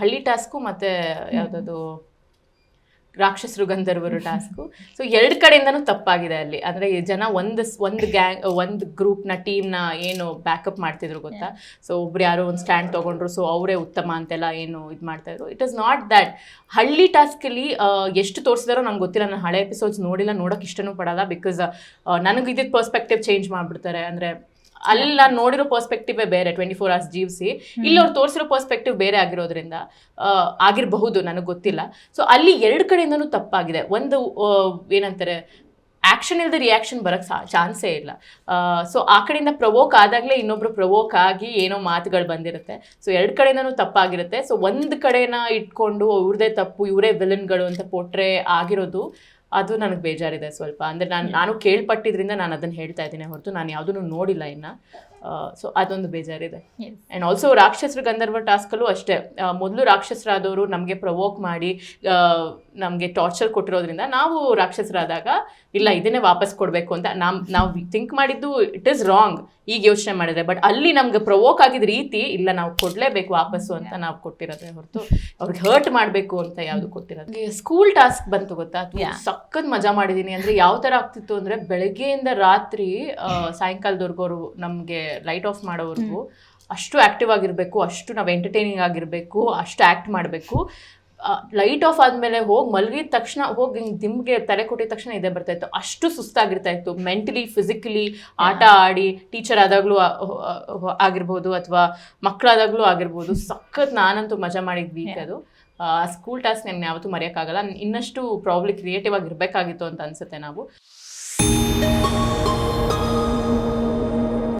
ಹಳ್ಳಿ ಟಾಸ್ಕು ಮತ್ತೆ ಯಾವುದದು ರಾಕ್ಷಸರು ಗಂಧರ್ವರು ಟಾಸ್ಕು. ಸೊ ಎರಡು ಕಡೆಯಿಂದನೂ ತಪ್ಪಾಗಿದೆ ಅಲ್ಲಿ. ಅಂದರೆ ಜನ ಒಂದು ಒಂದು ಗ್ಯಾಂಗ್ ಒಂದು ಗ್ರೂಪ್ನ ಟೀಮ್ನ ಏನು ಬ್ಯಾಕಪ್ ಮಾಡ್ತಿದ್ರು ಗೊತ್ತಾ? ಸೊ ಒಬ್ರು ಯಾರೋ ಒಂದು ಸ್ಟ್ಯಾಂಡ್ ತಗೊಂಡ್ರು ಸೊ ಅವರೇ ಉತ್ತಮ ಅಂತೆಲ್ಲ ಏನು ಇದು ಮಾಡ್ತಾಯಿದ್ರು ಇಟ್ ಇಸ್ ನಾಟ್ ದ್ಯಾಟ್ ಹಳ್ಳಿ ಟಾಸ್ಕಲ್ಲಿ ಎಷ್ಟು ತೋರಿಸಿದಾರೋ ನಂಗೆ ಗೊತ್ತಿಲ್ಲ. ನಾನು ಹಳೆ ಎಪಿಸೋಡ್ಸ್ ನೋಡಿಲ್ಲ ನೋಡೋಕೆ ಇಷ್ಟನೂ ಪಡೋಲ್ಲ ಬಿಕಾಸ್ ನನಗೆ ಇದ್ದಿದ್ದು ಪರ್ಸ್ಪೆಕ್ಟಿವ್ ಚೇಂಜ್ ಮಾಡಿಬಿಡ್ತಾರೆ. ಅಂದ್ರೆ ಅಲ್ಲಿ ನಾನು ನೋಡಿರೋ ಪರ್ಸ್ಪೆಕ್ಟಿವ್ ಬೇರೆ ಟ್ವೆಂಟಿ ಫೋರ್ ಅವರ್ಸ್ ಜೀವಿಸಿ ಇಲ್ಲಿ ಅವ್ರು ತೋರಿಸಿರೋ ಪರ್ಸ್ಪೆಕ್ಟಿವ್ ಬೇರೆ ಆಗಿರೋದ್ರಿಂದ ಆಗಿರಬಹುದು ನನಗೆ ಗೊತ್ತಿಲ್ಲ. ಸೊ ಅಲ್ಲಿ ಎರಡು ಕಡೆಯಿಂದನೂ ತಪ್ಪಾಗಿದೆ. ಒಂದು ಏನಂತಾರೆ ಆಕ್ಷನ್ ಇಲ್ಲದೆ ರಿಯಾಕ್ಷನ್ ಬರೋಕ್ಕೆ ಚಾನ್ಸೇ ಇಲ್ಲ. ಸೊ ಆ ಕಡೆಯಿಂದ ಪ್ರವೋಕ್ ಆದಾಗಲೇ ಇನ್ನೊಬ್ರು ಪ್ರವೋಕ್ ಆಗಿ ಏನೋ ಮಾತುಗಳು ಬಂದಿರುತ್ತೆ. ಸೊ ಎರಡು ಕಡೆಯಿಂದನೂ ತಪ್ಪಾಗಿರುತ್ತೆ. ಸೊ ಒಂದು ಕಡೆನ ಇಟ್ಕೊಂಡು ಇವ್ರದೇ ತಪ್ಪು ಇವರೇ ವಿಲನ್ಗಳು ಅಂತ ಪೋಟ್ರೆ ಆಗಿರೋದು ಅದು ನನಗೆ ಬೇಜಾರಿದೆ ಸ್ವಲ್ಪ. ಅಂದರೆ ನಾನು ನಾನು ಕೇಳ್ಪಟ್ಟಿದ್ರಿಂದ ನಾನು ಅದನ್ನು ಹೇಳ್ತಾ ಇದ್ದೀನಿ ಹೊರತು ನಾನು ಯಾವುದನ್ನು ನೋಡಿಲ್ಲ ಇನ್ನು. ಸೊ ಅದೊಂದು ಬೇಜಾರಿದೆ. ಆ್ಯಂಡ್ ಆಲ್ಸೋ ರಾಕ್ಷಸರು ಗಂಧರ್ವ ಟಾಸ್ಕಲ್ಲೂ ಅಷ್ಟೇ. ಮೊದಲು ರಾಕ್ಷಸರಾದವರು ನಮಗೆ ಪ್ರವೋಕ್ ಮಾಡಿ ನಮಗೆ ಟಾರ್ಚರ್ ಕೊಟ್ಟಿರೋದ್ರಿಂದ ನಾವು ರಾಕ್ಷಸರಾದಾಗ ಇಲ್ಲ ಇದನ್ನೇ ವಾಪಸ್ ಕೊಡಬೇಕು ಅಂತ ನಮ್ ನಾವು ಥಿಂಕ್ ಮಾಡಿದ್ದು ಇಟ್ ಈಸ್ ರಾಂಗ್ ಈಗ ಯೋಚನೆ ಮಾಡಿದ್ರೆ. ಬಟ್ ಅಲ್ಲಿ ನಮ್ಗೆ ಪ್ರವೋಕ್ ಆಗಿದ ರೀತಿ ಇಲ್ಲ ನಾವು ಕೊಡಲೇಬೇಕು ವಾಪಸ್ಸು ಅಂತ ನಾವು ಕೊಟ್ಟಿರೋದೇ ಹೊರತು ಅವ್ರಿಗೆ ಹರ್ಟ್ ಮಾಡಬೇಕು ಅಂತ ಯಾವುದು ಕೊಟ್ಟಿರೋದು. ಸ್ಕೂಲ್ ಟಾಸ್ಕ್ ಬಂತು ಗೊತ್ತಾ. ಸಖತ್ ಮಜಾ ಮಾಡಿದ್ದೀನಿ ಅಂದ್ರೆ ಯಾವ ತರ ಆಗ್ತಿತ್ತು ಅಂದ್ರೆ ಬೆಳಗ್ಗೆಯಿಂದ ರಾತ್ರಿ ಸಾಯಂಕಾಲದವರೆಗೂ ಅವರು ನಮಗೆ ಲೈಟ್ ಆಫ್ ಮಾಡೋವರೆಗೂ ಅಷ್ಟು ಆಕ್ಟಿವ್ ಆಗಿರಬೇಕು ಅಷ್ಟು ನಾವು ಎಂಟರ್ಟೈನಿಂಗ್ ಆಗಿರಬೇಕು ಅಷ್ಟು ಆ್ಯಕ್ಟ್ ಮಾಡಬೇಕು. ಲೈಟ್ ಆಫ್ ಆದಮೇಲೆ ಹೋಗಿ ಮಲಗಿದ ತಕ್ಷಣ ಹೋಗಿ ಹಿಂಗೆ ದಿಮ್ಗೆ ತಲೆ ಕೊಟ್ಟಿದ ತಕ್ಷಣ ಇದೇ ಬರ್ತಾ ಇತ್ತು. ಅಷ್ಟು ಸುಸ್ತಾಗಿರ್ತಾ ಇತ್ತು. ಮೆಂಟಲಿ ಫಿಸಿಕಲಿ ಆಟ ಆಡಿ ಟೀಚರ್ ಆದಾಗಲೂ ಆಗಿರ್ಬೋದು ಅಥವಾ ಮಕ್ಕಳಾದಾಗಲೂ ಆಗಿರ್ಬೋದು. ಸಖತ್ ನಾನಂತೂ ಮಜಾ ಮಾಡಿದ್ವಿ ವೀಕ್ ಅದು. ಸ್ಕೂಲ್ ಟಾಸ್ಕ್ ನಾನು ಯಾವತ್ತೂ ಮರೆಯೋಕ್ಕಾಗಲ್ಲ. ಇನ್ನಷ್ಟು ಪ್ರಾಬ್ಲಿ ಕ್ರಿಯೇಟಿವ್ ಆಗಿರ್ಬೇಕಾಗಿತ್ತು ಅಂತ ಅನ್ಸುತ್ತೆ ನಾವು.